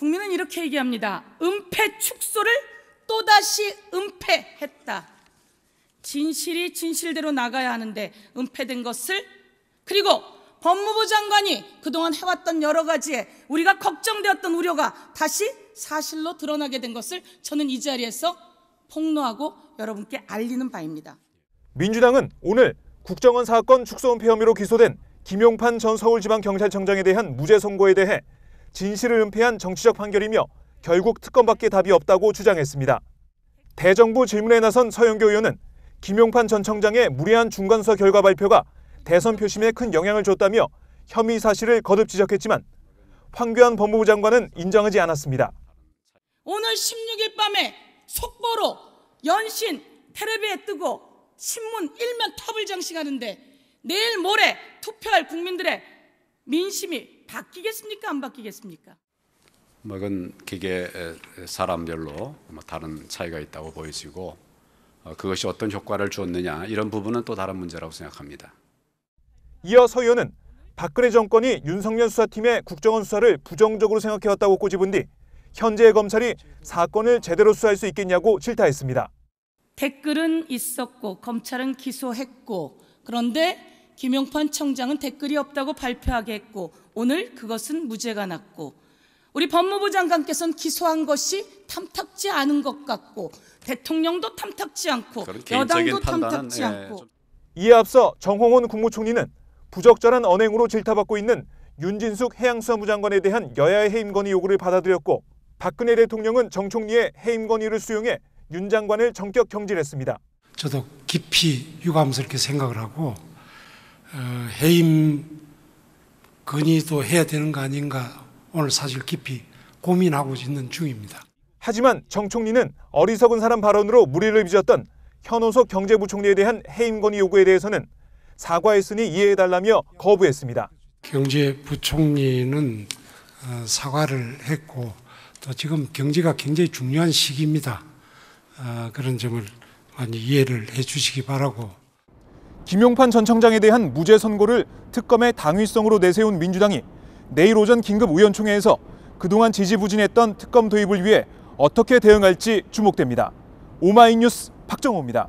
국민은 이렇게 얘기합니다. 은폐 축소를 또다시 은폐했다. 진실이 진실대로 나가야 하는데 은폐된 것을 그리고 법무부 장관이 그동안 해왔던 여러 가지에 우리가 걱정되었던 우려가 다시 사실로 드러나게 된 것을 저는 이 자리에서 폭로하고 여러분께 알리는 바입니다. 민주당은 오늘 국정원 사건 축소 은폐 혐의로 기소된 김용판 전 서울지방경찰청장에 대한 무죄 선고에 대해 진실을 은폐한 정치적 판결이며 결국 특검밖에 답이 없다고 주장했습니다. 대정부 질문에 나선 서영교 의원은 김용판 전 청장의 무리한 중간수사 결과 발표가 대선 표심에 큰 영향을 줬다며 혐의 사실을 거듭 지적했지만 황교안 법무부 장관은 인정하지 않았습니다. 오늘 16일 밤에 속보로 연신 텔레비에 뜨고 신문 일면 탑을 장식하는데 내일 모레 투표할 국민들의 민심이 바뀌겠습니까? 안 바뀌겠습니까? 뭐 이건 기계 사람별로 뭐 다른 차이가 있다고 보여지고 어, 그것이 어떤 효과를 주었느냐 이런 부분은 또 다른 문제라고 생각합니다. 이어 서 의원은 박근혜 정권이 윤석열 수사팀의 국정원 수사를 부정적으로 생각해왔다고 꼬집은 뒤 현재의 검찰이 사건을 제대로 수사할 수 있겠냐고 질타했습니다. 댓글은 있었고 검찰은 기소했고 그런데 김용판 청장은 댓글이 없다고 발표하게 했고 오늘 그것은 무죄가 났고 우리 법무부 장관께서는 기소한 것이 탐탁지 않은 것 같고 대통령도 탐탁지 않고 여당도 판단은 탐탁지 예, 않고 좀- 이에 앞서 정홍원 국무총리는 부적절한 언행으로 질타받고 있는 윤진숙 해양수산부 장관에 대한 여야의 해임 건의 요구를 받아들였고 박근혜 대통령은 정 총리의 해임 건의를 수용해 윤 장관을 전격 경질했습니다. 저도 깊이 유감스럽게 생각을 하고 어, 해임 건의도 해야 되는 거 아닌가 오늘 사실 깊이 고민하고 있는 중입니다. 하지만 정 총리는 어리석은 사람 발언으로 무리를 빚었던 현호석 경제부총리에 대한 해임 건의 요구에 대해서는 사과했으니 이해해달라며 거부했습니다. 경제부총리는 어, 사과를 했고 또 지금 경제가 굉장히 중요한 시기입니다. 어, 그런 점을 많이 이해를 해 주시기 바라고 김용판 전 청장에 대한 무죄 선고를 특검의 당위성으로 내세운 민주당이 내일 오전 긴급 의원총회에서 그동안 지지부진했던 특검 도입을 위해 어떻게 대응할지 주목됩니다. 오마이뉴스 박정호입니다.